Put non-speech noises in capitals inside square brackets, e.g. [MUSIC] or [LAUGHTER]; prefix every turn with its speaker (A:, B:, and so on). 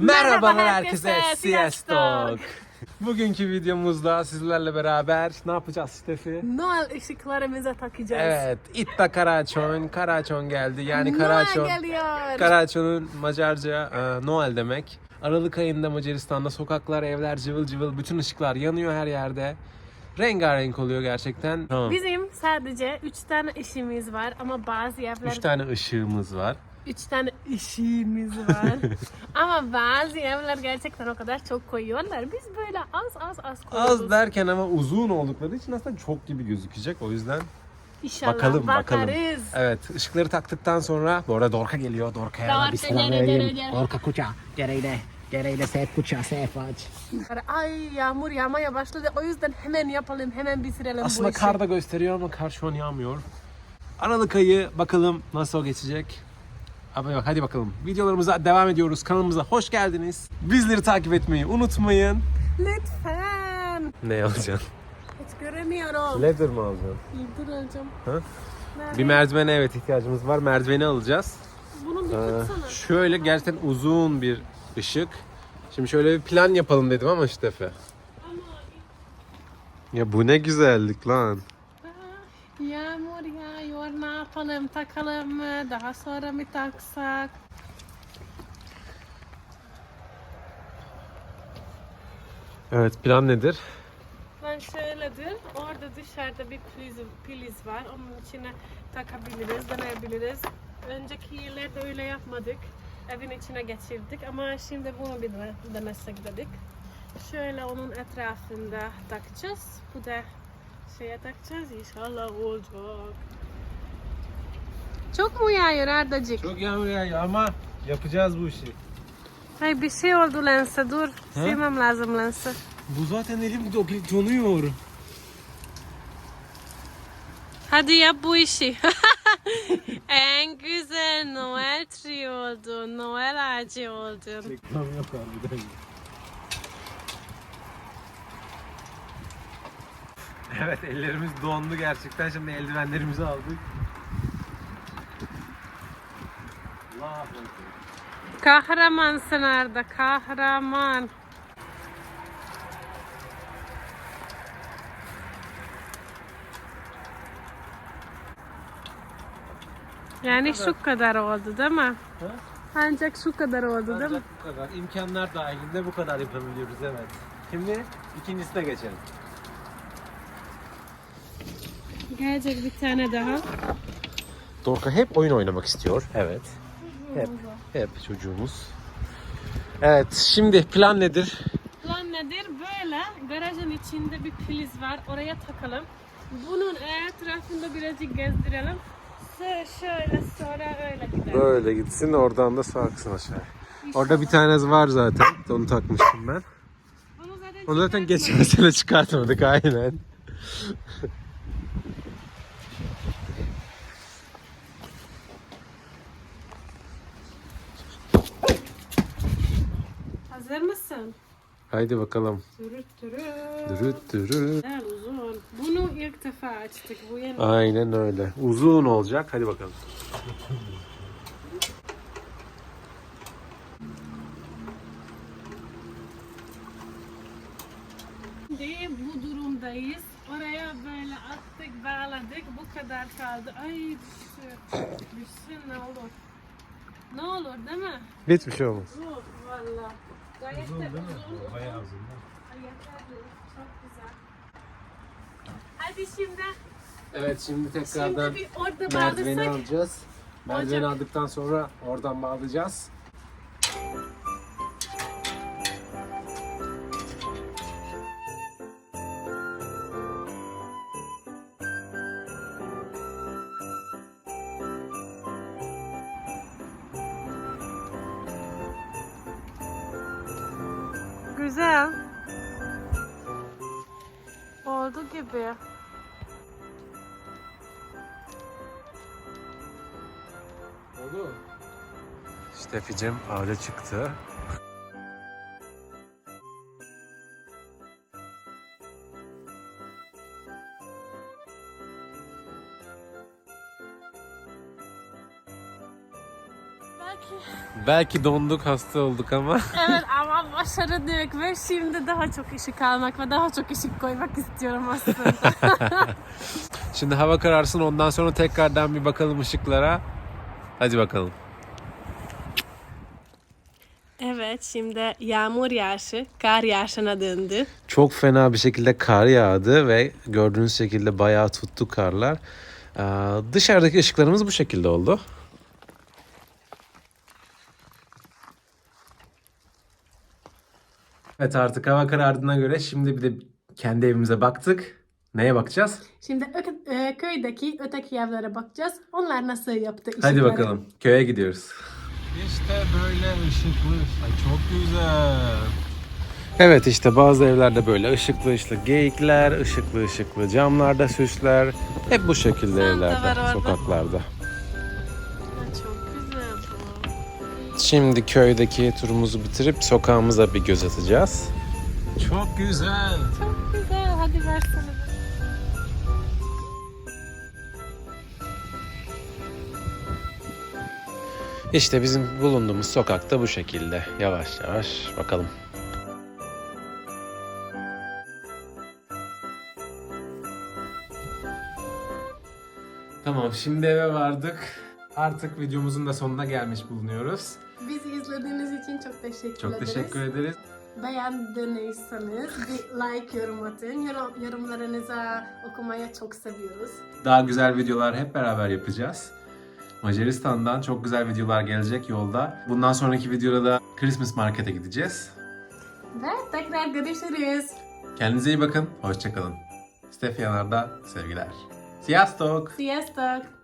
A: Merhaba
B: Merhaba
A: herkese,
B: herkese,
A: Siyastok. Bugünkü videomuzda sizlerle beraber ne yapacağız Stefi?
B: Noel ışıklarımıza takacağız.
A: Evet, Itta Karaçon, Karaçon geldi. Yani
B: Noel
A: Karaçon,
B: geliyor.
A: Karaçon'un Macarca e, Noel demek. Aralık ayında Macaristan'da sokaklar, evler cıvıl cıvıl, bütün ışıklar yanıyor her yerde. Rengarenk oluyor gerçekten. Tamam.
B: Bizim sadece 3 tane işimiz var ama bazı evler
A: Üç tane ışığımız var.
B: 3 tane işimiz var. [LAUGHS] ama bazı evler gerçekten o kadar çok koyuyorlar. Biz böyle az az az koyuyoruz.
A: Az derken ama uzun oldukları için aslında çok gibi gözükecek. O yüzden
B: İnşallah
A: bakalım bakalım.
B: bakarız.
A: Evet, ışıkları taktıktan sonra bu arada Dorka geliyor. Dorka'ya da bir
B: Dorka
A: selam verelim.
B: gele, gele.
C: Orka kuća, gereyle, gereyle sef kuća, sef aç.
B: Ay yağmur yağmaya başladı. O yüzden hemen yapalım, hemen bitirelim
A: Aslında
B: bu işi.
A: kar da gösteriyor ama kar şu an yağmıyor. Aralık ayı bakalım nasıl geçecek. Ama yok hadi bakalım. Videolarımıza devam ediyoruz. Kanalımıza hoş geldiniz. Bizleri takip etmeyi unutmayın.
B: Lütfen.
A: Ne alacaksın?
B: Hiç göremiyorum.
A: Leather mı alacaksın?
B: Dur alacağım.
A: Ha? Bir merdivene evet ihtiyacımız var. Merdiveni alacağız.
B: Bunu bir
A: Ee, şöyle gerçekten uzun bir ışık. Şimdi şöyle bir plan yapalım dedim ama Stefe. Ya bu ne güzellik lan.
B: Yağmur yağıyor ne yapalım takalım mı daha sonra mı taksak?
A: Evet plan nedir?
B: Ben şöyledir orada dışarıda bir priz, priz var onun içine takabiliriz deneyebiliriz. Önceki yıllarda öyle yapmadık evin içine geçirdik ama şimdi bunu bir dene- denesek dedik. Şöyle onun etrafında takacağız bu da şeye takacağız inşallah olacak. Çok mu yağıyor Ardacık?
A: Çok yağmur yağıyor ama yapacağız bu işi.
B: Hay bir şey oldu lense dur. Silmem lazım lense.
A: Bu zaten elim do- donuyor.
B: Hadi yap bu işi. [LAUGHS] en güzel Noel tree oldu. Noel ağacı oldu.
A: Reklam yok harbiden. Evet ellerimiz dondu gerçekten. Şimdi eldivenlerimizi aldık.
B: Kahramansın Arda, kahraman. Yani şu kadar oldu değil mi?
A: Ha?
B: Ancak şu kadar oldu değil mi?
A: Ancak bu kadar. İmkanlar dahilinde bu kadar yapabiliyoruz evet. Şimdi ikincisine geçelim.
B: Gelecek bir tane daha.
A: Dorka hep oyun oynamak istiyor. Evet. Hep. Hep çocuğumuz. Evet şimdi plan nedir?
B: Plan nedir? Böyle garajın içinde bir priz var. Oraya takalım. Bunun etrafında birazcık gezdirelim. Şö- Şöyle sonra öyle gidelim.
A: Böyle gitsin oradan da sarksın aşağı. Orada bir tane var zaten. Onu takmıştım ben.
B: Onu zaten,
A: Onu zaten geçen sene çıkartmadık aynen.
B: Hazır mısın?
A: Haydi bakalım.
B: Dürüt dürüt.
A: Dürüt dürüt.
B: Uzun. Bunu ilk defa açtık. Bu yeni.
A: Aynen öyle. Uzun olacak. Hadi bakalım.
B: Şimdi bu durumdayız. Oraya böyle attık, bağladık. Bu kadar kaldı. Ay düştü. Düşsün ne olur. Ne olur değil mi?
A: Hiçbir şey olmaz.
B: Zor valla. Gayet de uzun.
A: Bayağı uzun.
B: Ay, yeterli. Çok güzel. Hadi şimdi.
A: Evet şimdi tekrardan
B: Şimdi bir orada
A: merdiveni
B: bağlasak.
A: alacağız. Merdiveni
B: Olacak.
A: aldıktan sonra oradan bağlayacağız.
B: Güzel. Oldu gibi.
A: Oldu. Steficim ağaca çıktı.
B: Belki
A: donduk, hasta olduk ama. [LAUGHS]
B: Evet ama başardık ve şimdi daha çok ışık almak ve daha çok ışık koymak istiyorum aslında. [LAUGHS]
A: Şimdi hava kararsın ondan sonra tekrardan bir bakalım ışıklara. Hadi bakalım.
B: evet şimdi yağmur yağışı kar yağışına döndü.
A: Çok fena bir şekilde kar yağdı ve gördüğünüz şekilde bayağı tuttu karlar. Ee, dışarıdaki ışıklarımız bu şekilde oldu. Evet artık hava karardığına göre şimdi bir de kendi evimize baktık. Neye bakacağız?
B: Şimdi ö- e, köydeki öteki evlere bakacağız. Onlar nasıl yaptı
A: Hadi
B: ışıkları?
A: bakalım. Köye gidiyoruz. İşte böyle ışıklı. Ay çok güzel. Evet işte bazı evlerde böyle ışıklı ışıklı geyikler, ışıklı ışıklı camlarda süsler. Hep bu şekilde evlerde, sokaklarda. Şimdi köydeki turumuzu bitirip sokağımıza bir göz atacağız. Çok güzel.
B: Çok güzel. Hadi versene.
A: İşte bizim bulunduğumuz sokakta bu şekilde. Yavaş yavaş bakalım. Tamam şimdi eve vardık. Artık videomuzun da sonuna gelmiş bulunuyoruz.
B: Bizi izlediğiniz için çok teşekkür
A: Çok
B: ederiz.
A: teşekkür ederiz.
B: Beğendiyseniz bir like yorum atın. Yorum, yorumlarınızı okumaya çok seviyoruz.
A: Daha güzel videolar hep beraber yapacağız. Macaristan'dan çok güzel videolar gelecek yolda. Bundan sonraki videoda da Christmas Market'e gideceğiz.
B: Ve tekrar görüşürüz.
A: Kendinize iyi bakın. Hoşçakalın. Stefyanar'da sevgiler. Sziasztok!
B: Sziasztok!